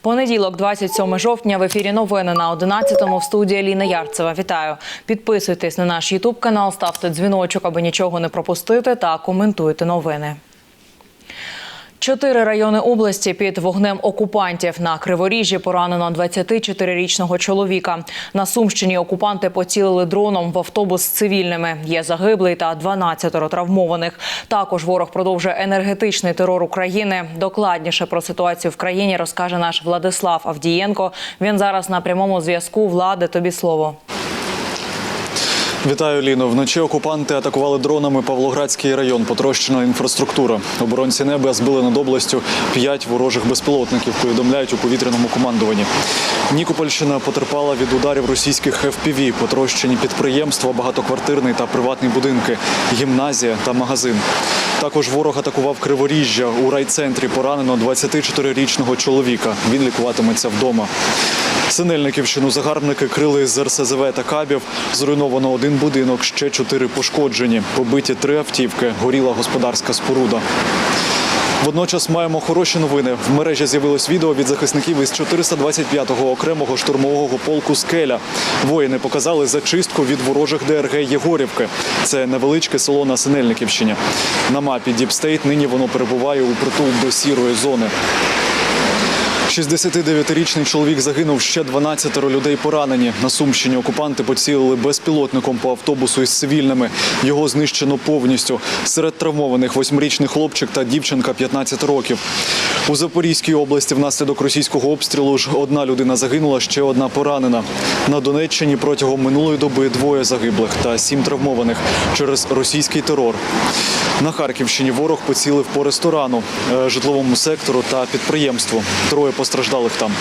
Понеділок, 27 жовтня, в ефірі новини на 11-му в студії Ліна Ярцева. Вітаю! Підписуйтесь на наш Ютуб канал, ставте дзвіночок, аби нічого не пропустити, та коментуйте новини. Чотири райони області під вогнем окупантів на Криворіжжі поранено 24-річного чоловіка. На Сумщині окупанти поцілили дроном в автобус з цивільними. Є загиблий та 12 травмованих. Також ворог продовжує енергетичний терор України. Докладніше про ситуацію в країні розкаже наш Владислав Авдієнко. Він зараз на прямому зв'язку. Влади, тобі слово. Вітаю, Ліно. Вночі окупанти атакували дронами Павлоградський район. Потрощена інфраструктура. Оборонці неба збили над областю п'ять ворожих безпілотників. Повідомляють у повітряному командуванні. Нікопольщина потерпала від ударів російських FPV. Потрощені підприємства, багатоквартирний та приватні будинки, гімназія та магазин. Також ворог атакував Криворіжжя. У райцентрі поранено 24-річного чоловіка. Він лікуватиметься вдома. Синельниківщину загарбники крили з РСЗВ та кабів. Зруйновано один будинок, ще чотири пошкоджені. Побиті три автівки. Горіла господарська споруда. Водночас маємо хороші новини. В мережі з'явилось відео від захисників із 425-го окремого штурмового полку Скеля. Воїни показали зачистку від ворожих ДРГ Єгорівки. Це невеличке село на Синельниківщині. На мапі Діпстейт нині воно перебуває у притул до сірої зони. 69-річний чоловік загинув, ще 12 людей поранені. На Сумщині окупанти поцілили безпілотником по автобусу із цивільними. Його знищено повністю. Серед травмованих восьмирічний хлопчик та дівчинка 15 років. У Запорізькій області внаслідок російського обстрілу ж одна людина загинула, ще одна поранена. На Донеччині протягом минулої доби двоє загиблих та сім травмованих через російський терор. На Харківщині ворог поцілив по ресторану, е, житловому сектору та підприємству. Троє постраждалих там.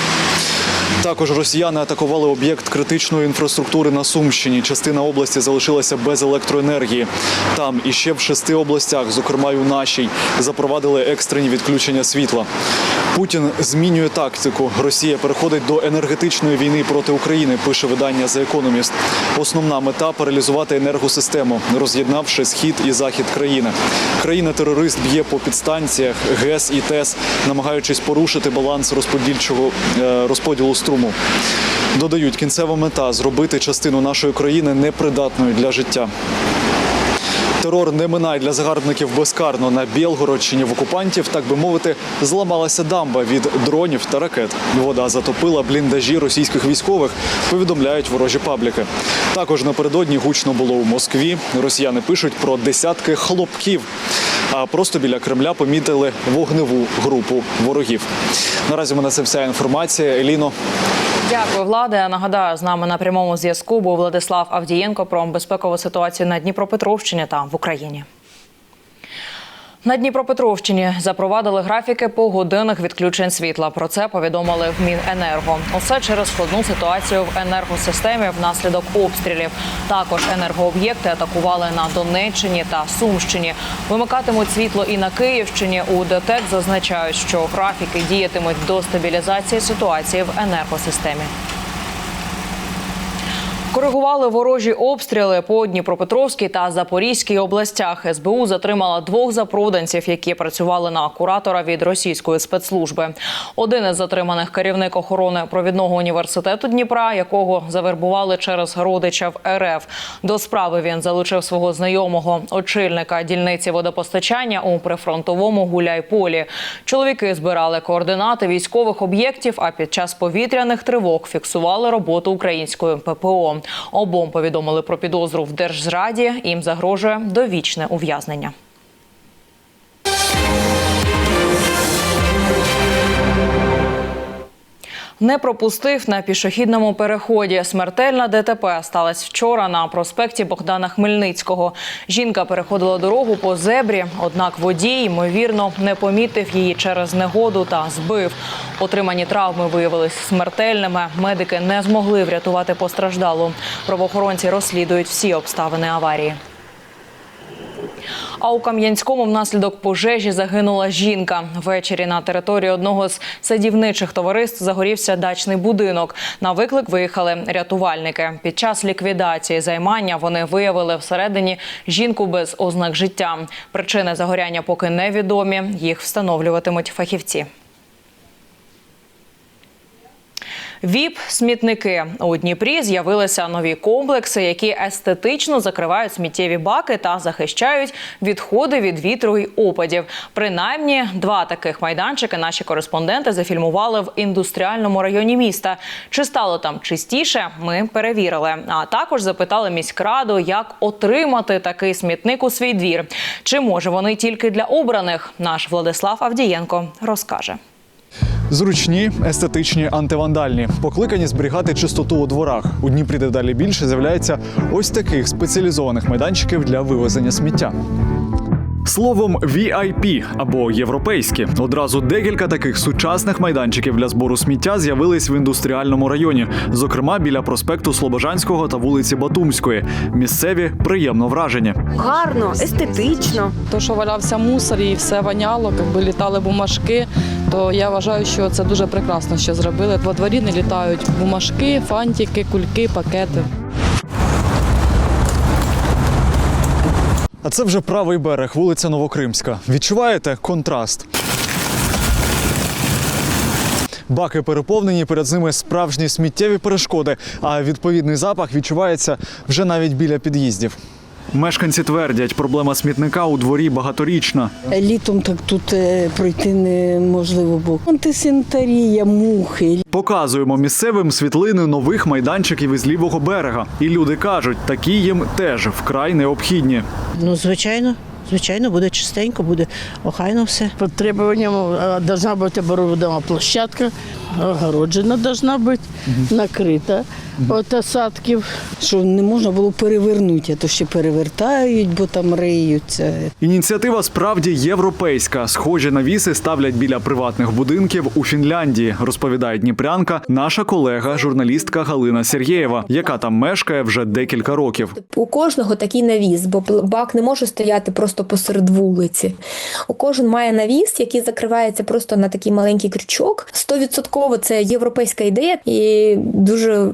Також росіяни атакували об'єкт критичної інфраструктури на Сумщині. Частина області залишилася без електроенергії. Там і ще в шести областях, зокрема й у нашій, запровадили екстрені відключення світла. Путін змінює тактику. Росія переходить до енергетичної війни проти України. Пише видання The Economist. Основна мета паралізувати енергосистему, роз'єднавши схід і захід країни. Країна-терорист б'є по підстанціях ГЕС і ТЕС, намагаючись порушити баланс розподільчого е, розподілу струму. Додають, кінцева мета зробити частину нашої країни непридатною для життя. Терор не минає для загарбників безкарно на Білгородщині в окупантів, так би мовити, зламалася дамба від дронів та ракет. Вода затопила бліндажі російських військових. Повідомляють ворожі пабліки. Також напередодні гучно було у Москві. Росіяни пишуть про десятки хлопків. А просто біля Кремля помітили вогневу групу ворогів. Наразі у мене це вся інформація. Еліно, Дякую, влади. Нагадаю, з нами на прямому зв'язку був Владислав Авдієнко про безпекову ситуацію на Дніпропетровщині та в Україні. На Дніпропетровщині запровадили графіки погодинних відключень світла. Про це повідомили в Міненерго. Усе через складну ситуацію в енергосистемі внаслідок обстрілів. Також енергооб'єкти атакували на Донеччині та Сумщині. Вимикатимуть світло і на Київщині. У ДТЕК зазначають, що графіки діятимуть до стабілізації ситуації в енергосистемі. Коригували ворожі обстріли по Дніпропетровській та Запорізькій областях. СБУ затримала двох запроданців, які працювали на куратора від російської спецслужби. Один із затриманих керівник охорони провідного університету Дніпра, якого завербували через родича в РФ. До справи він залучив свого знайомого очільника дільниці водопостачання у прифронтовому гуляйполі. Чоловіки збирали координати військових об'єктів. А під час повітряних тривог фіксували роботу української ППО. Обом повідомили про підозру в держзраді. Їм загрожує довічне ув'язнення. Не пропустив на пішохідному переході. Смертельна ДТП сталася вчора на проспекті Богдана Хмельницького. Жінка переходила дорогу по зебрі, однак водій, ймовірно, не помітив її через негоду та збив. Отримані травми виявились смертельними. Медики не змогли врятувати постраждалу. Правоохоронці розслідують всі обставини аварії. А у Кам'янському внаслідок пожежі загинула жінка. Ввечері на території одного з садівничих товариств загорівся дачний будинок. На виклик виїхали рятувальники. Під час ліквідації займання вони виявили всередині жінку без ознак життя. Причини загоряння поки невідомі. Їх встановлюватимуть фахівці. Віп смітники у Дніпрі з'явилися нові комплекси, які естетично закривають сміттєві баки та захищають відходи від вітру й опадів. Принаймні, два таких майданчики наші кореспонденти зафільмували в індустріальному районі міста. Чи стало там чистіше? Ми перевірили. А також запитали міськраду, як отримати такий смітник у свій двір. Чи може вони тільки для обраних? Наш Владислав Авдієнко розкаже. Зручні, естетичні, антивандальні, покликані зберігати чистоту у дворах. У Дніпрі дедалі більше з'являється ось таких спеціалізованих майданчиків для вивезення сміття. Словом, VIP або європейські одразу декілька таких сучасних майданчиків для збору сміття з'явились в індустріальному районі, зокрема біля проспекту Слобожанського та вулиці Батумської. Місцеві приємно вражені. гарно, естетично. То, що валявся мусор і все воняло, якби літали бумажки, то я вважаю, що це дуже прекрасно, що зробили. Во дворі не літають бумажки, фантики, кульки, пакети. А це вже правий берег, вулиця Новокримська. Відчуваєте контраст? Баки переповнені, перед ними справжні сміттєві перешкоди, а відповідний запах відчувається вже навіть біля під'їздів. Мешканці твердять, проблема смітника у дворі багаторічна. Літом так тут е, пройти неможливо, бо антисентарія, мухи. Показуємо місцевим світлини нових майданчиків із лівого берега. І люди кажуть, такі їм теж вкрай необхідні. Ну, звичайно, звичайно, буде чистенько, буде охайно все. По требованиям э, должна быть оборудована площадка, огороджена должна быть, накрита от осадків. Що не можна було перевернути, а то ще перевертають, бо там риються. Ініціатива справді європейська. Схожі навіси ставлять біля приватних будинків у Фінляндії, розповідає Дніпрянка, наша колега, журналістка Галина Сергєєва, яка там мешкає вже декілька років. У кожного такий навіс, бо бак не може стояти просто посеред вулиці. Кожен має навіс, який закривається просто на такий маленький крючок. Стовідсотково це європейська ідея, і дуже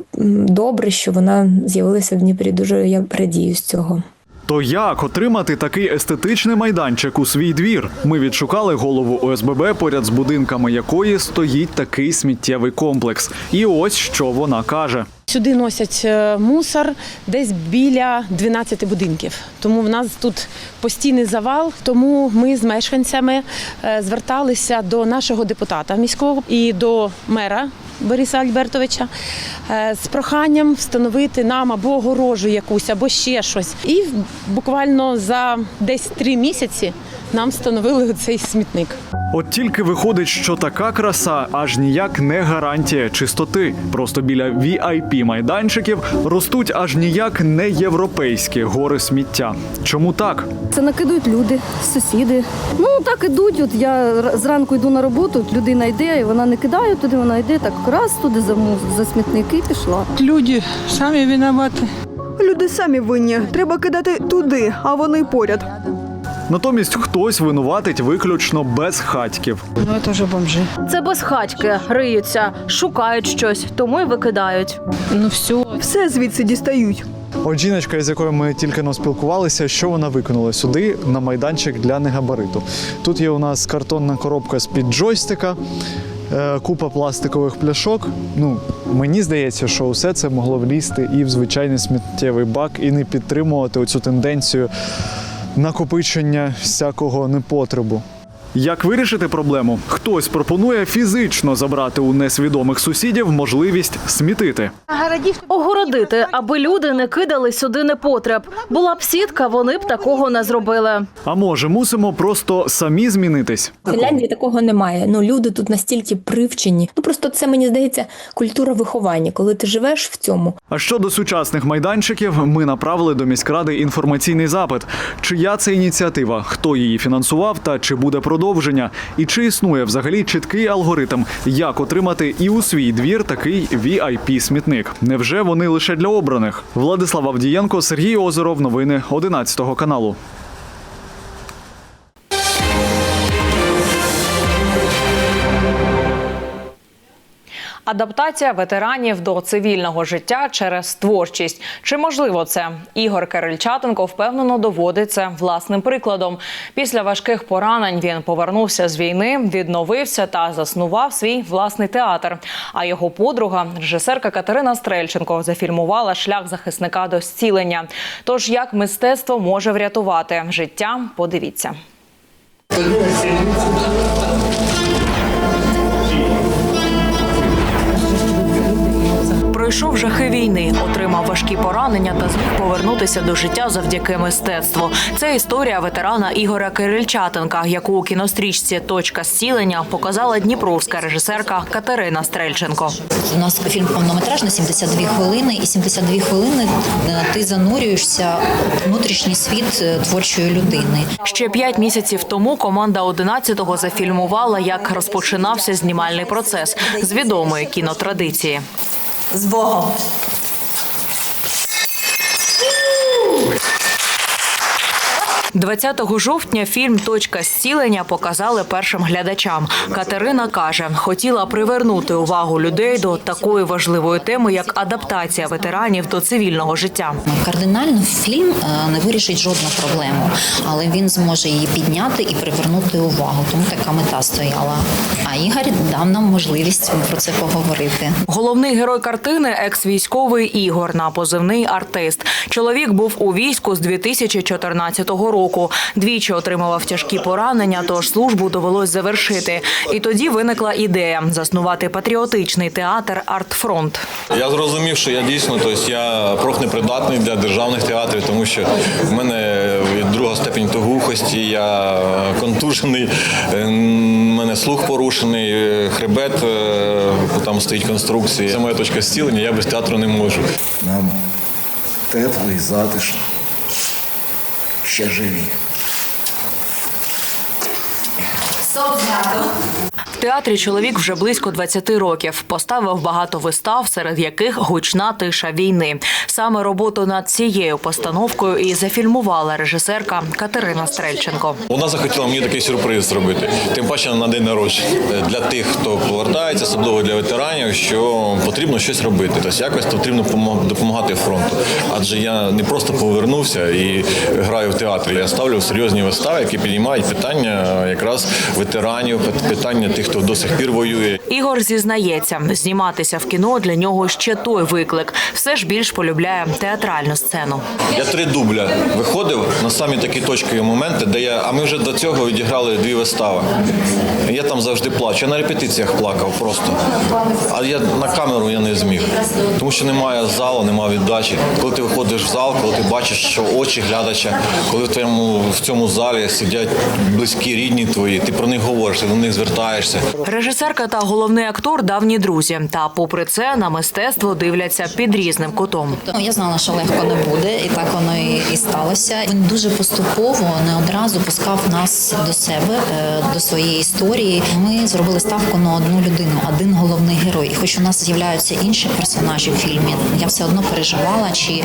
добре, що вона з'явилася в Дніпрі. Дуже я радію з цього. То як отримати такий естетичний майданчик у свій двір? Ми відшукали голову ОСББ, поряд з будинками якої стоїть такий сміттєвий комплекс. І ось що вона каже. Сюди носять е, мусор десь біля 12 будинків. Тому в нас тут постійний завал. Тому ми з мешканцями е, зверталися до нашого депутата міського і до мера. Бориса Альбертовича е, з проханням встановити нам або огорожу якусь, або ще щось. І буквально за десь три місяці нам встановили цей смітник. От тільки виходить, що така краса аж ніяк не гарантія чистоти. Просто біля vip майданчиків ростуть аж ніяк не європейські гори сміття. Чому так? Це накидують люди, сусіди. Ну так ідуть. От я зранку йду на роботу, людина йде, і вона не кидає туди, вона йде, так раз туди за, за смітники і пішла. Люди самі винуваті. Люди самі винні. Треба кидати туди, а вони поряд. Натомість хтось винуватить виключно без хатьків. Ну, це вже бомжи. Це безхатьки, риються, шукають щось, тому й викидають. Ну все, Все звідси дістають. От жіночка, з якою ми тільки но спілкувалися, що вона викинула сюди на майданчик для негабариту. Тут є у нас картонна коробка з-під джойстика, е, купа пластикових пляшок. Ну, мені здається, що усе це могло влізти і в звичайний сміттєвий бак, і не підтримувати оцю тенденцію накопичення всякого непотребу. Як вирішити проблему? Хтось пропонує фізично забрати у несвідомих сусідів можливість смітити. Огородити, аби люди не кидали сюди непотреб. Була б сітка, вони б такого не зробили. А може, мусимо просто самі змінитись? В Фінляндії такого немає. Ну люди тут настільки привчені. Ну просто це мені здається культура виховання, коли ти живеш в цьому. А щодо сучасних майданчиків, ми направили до міськради інформаційний запит. Чия це ініціатива, хто її фінансував та чи буде продовження, і чи існує взагалі чіткий алгоритм, як отримати і у свій двір такий vip смітник Невже вони лише для обраних? Владислав Авдієнко, Сергій Озеров, новини 11 каналу. Адаптація ветеранів до цивільного життя через творчість. Чи можливо це? Ігор Кирильчатенко впевнено доводить це власним прикладом. Після важких поранень він повернувся з війни, відновився та заснував свій власний театр. А його подруга, режисерка Катерина Стрельченко, зафільмувала шлях захисника до зцілення. Тож як мистецтво може врятувати життя? Подивіться. Пройшов жахи війни, отримав важкі поранення та зміг повернутися до життя завдяки мистецтву. Це історія ветерана Ігоря Кирильчатенка, яку у кінострічці Точка зцілення показала дніпровська режисерка Катерина Стрельченко. У нас фільм повнометражний 72 хвилини, і 72 хвилини е, ти занурюєшся в внутрішній світ е, творчої людини. Ще п'ять місяців тому команда 11-го зафільмувала, як розпочинався знімальний процес з відомої кінотрадиції. З Богом! – 20 жовтня фільм Точка зцілення показали першим глядачам. Катерина каже, хотіла привернути увагу людей до такої важливої теми, як адаптація ветеранів до цивільного життя. Кардинально фільм е, не вирішить жодну проблему, але він зможе її підняти і привернути увагу. Тому така мета стояла. А Ігор дав нам можливість про це поговорити. Головний герой картини екс-військовий Ігор на позивний артист. Чоловік був у війську з 2014 року. Двічі отримував тяжкі поранення, тож службу довелось завершити. І тоді виникла ідея заснувати патріотичний театр Артфронт. Я зрозумів, що я дійсно, тобто я профнепридатний для державних театрів, тому що в мене друга степень тугухості, я контужений, в мене слух порушений, хребет, е, там стоїть конструкція. Це моя точка зцілення, я без театру не можу. Нам тепло і затишно. Ще живі. В театрі чоловік вже близько 20 років. Поставив багато вистав, серед яких гучна тиша війни. Саме роботу над цією постановкою і зафільмувала режисерка Катерина Стрельченко. Вона захотіла мені такий сюрприз зробити, тим паче на день народження для тих, хто повертається, особливо для ветеранів, що потрібно щось робити. Тобто якось потрібно допомагати фронту. Адже я не просто повернувся і граю в театрі. Я ставлю серйозні вистави, які піднімають питання якраз ветеранів, питання тих, хто до сих пір воює. Ігор зізнається, зніматися в кіно для нього ще той виклик. Все ж більш полюбляє театральну сцену. Я три дубля виходив на самі такі точкові моменти, де я. А ми вже до цього відіграли дві вистави. Я там завжди плачу. Я на репетиціях плакав просто. А я на камеру я не зміг. Тому що немає залу, немає віддачі. Коли ти виходиш в зал, коли ти бачиш, що очі глядача, коли в твоєму в цьому залі сидять близькі рідні твої, ти про них говориш, ти до них звертаєшся. Режисерка та головний актор давні друзі. Та, попри це, на мистецтво дивляться під різним кутом. Ну, я знала, що легко не буде, і так воно і, сталося. Він дуже поступово не одразу пускав нас до себе, е, до своєї історії. Ми зробили ставку на одну людину, один головний герой. І хоч у нас з'являються інші персонажі в фільмі, я все одно переживала, чи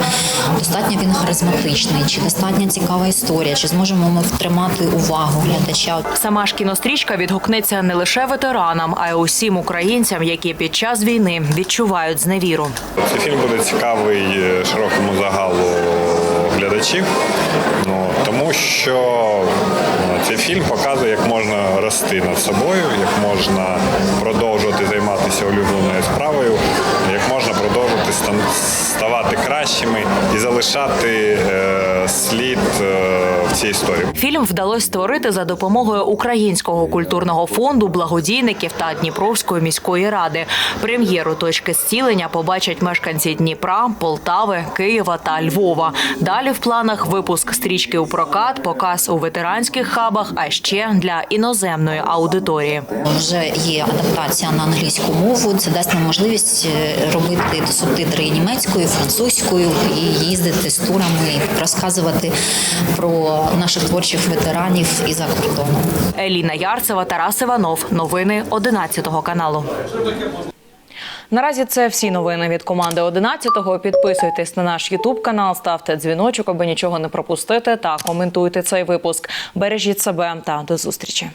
достатньо він харизматичний, чи достатньо цікава історія, чи зможемо ми втримати увагу глядача. Сама ж кінострічка відгукнеться не лише ветеранам, а й усім українцям, які під час війни відчувають зневіру. Цей фільм буде цікавий е, широкому загалу глядачів, ну, тому що цей фільм показує, як можна рости над собою, як можна продовжувати займатися улюбленою справою, як можна продовжувати ставати кращими і залишати е, слід е, в цій історії. Фільм вдалося створити за допомогою Українського культурного фонду, благодійників та Дніпровської міської ради. Прем'єру точки зцілення побачать мешканці Дніпра, Полтави, Києва та Львова. Далі в планах випуск стрічки у прокат, показ у ветеранських хабах, а ще для іноземної аудиторії. Вже є адаптація на англійську мову. Це дасть нам можливість е, робити субтитри німецькою, французькою і їздити з турами, і розказувати про наших творчих ветеранів і за кордоном. Еліна Ярцева, Тарас Іванов. Новини 11 каналу. Наразі це всі новини від команди 11-го. Підписуйтесь на наш Ютуб канал, ставте дзвіночок, аби нічого не пропустити, та коментуйте цей випуск. Бережіть себе та до зустрічі.